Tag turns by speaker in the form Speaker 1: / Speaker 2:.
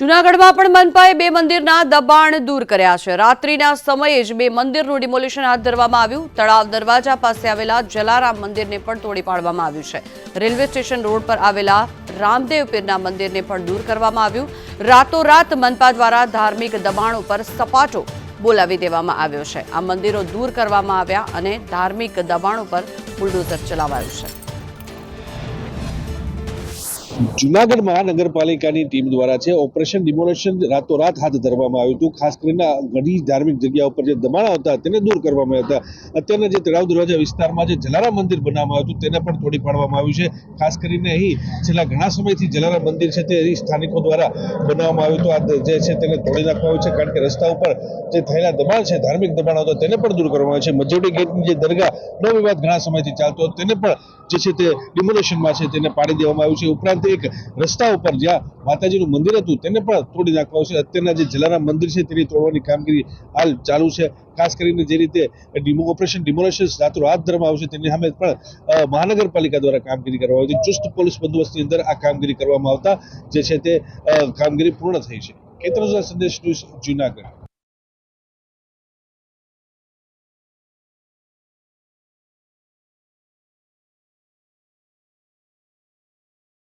Speaker 1: જૂનાગઢમાં પણ મનપાએ બે મંદિરના દબાણ દૂર કર્યા છે. રાત્રિના સમયે જ બે મંદિરનું ડિમોલિશન હાથ ધરવામાં આવ્યું. તળાવ દરવાજા પાસે આવેલા જલારામ મંદિરને પણ તોડી પાડવામાં આવ્યું છે. રેલવે સ્ટેશન રોડ પર આવેલા રામદેવ પીરના મંદિરને પણ દૂર કરવામાં આવ્યું. રાતોરાત મનપા દ્વારા ધાર્મિક દબાણ ઉપર સપાટો બોલાવી દેવામાં આવ્યો છે. આ મંદિરો દૂર કરવામાં આવ્યા અને ધાર્મિક દબાણો પર બુલડોઝર ચલાવાયું છે.
Speaker 2: જુનાગઢ મહાનગરપાલિકાની ટીમ દ્વારા છે, ઓપરેશન ડિમોલેશન રાતોરાત હાથ ધરવામાં આવ્યું હતું. ખાસ કરીને ઘણી ધાર્મિક જગ્યા ઉપર જે દબાણો હતા તેને દૂર કરવામાં આવ્યા હતા. અત્યારના જે તળાવ દરવાજા વિસ્તારમાં જે જલારામ મંદિર બનાવવામાં આવ્યું હતું, તેને પણ તોડી પાડવામાં આવ્યું છે. ખાસ કરીને અહીં છેલ્લા ઘણા સમયથી જલારામ મંદિર છે તે સ્થાનિકો દ્વારા બનાવવામાં આવ્યું હતું. આ જે છે તેને તોડી નાખવામાં આવ્યું છે કારણ કે રસ્તા ઉપર જે થયેલા દબાણ છે, ધાર્મિક દબાણ હતા તેને પણ દૂર કરવામાં આવ્યું છે. મજોડી ગેટની જે દરગાહ નો વિવાદ ઘણા સમયથી ચાલતો તેને પણ જે છે તે ડિમોલેશનમાં છે તેને પાડી દેવામાં આવ્યું છે. ઉપરાંત એક રસ્તા ઉપર જ્યાં માતાજીનું મંદિર હતું, તેને પણ તોડી નાખવામાં છે. અત્યારના જે જલારામ મંદિર છે, તેની તોડવાની કામગીરી હાલ ચાલુ છે. ખાસ કરીને જે રીતે ડિમો, ઓપરેશન ડિમોલેશન રાતો હાથ ધરવામાં આવશે તેની સામે પણ મહાનગરપાલિકા દ્વારા કામગીરી કરવામાં આવી ચુસ્ત પોલીસ બંદોબસ્તની અંદર આ કામગીરી કરવામાં આવતા, જે છે તે કામગીરી પૂર્ણ થઈ છે. કેતરજા સંદેશ ન્યૂઝ જુનાગઢ.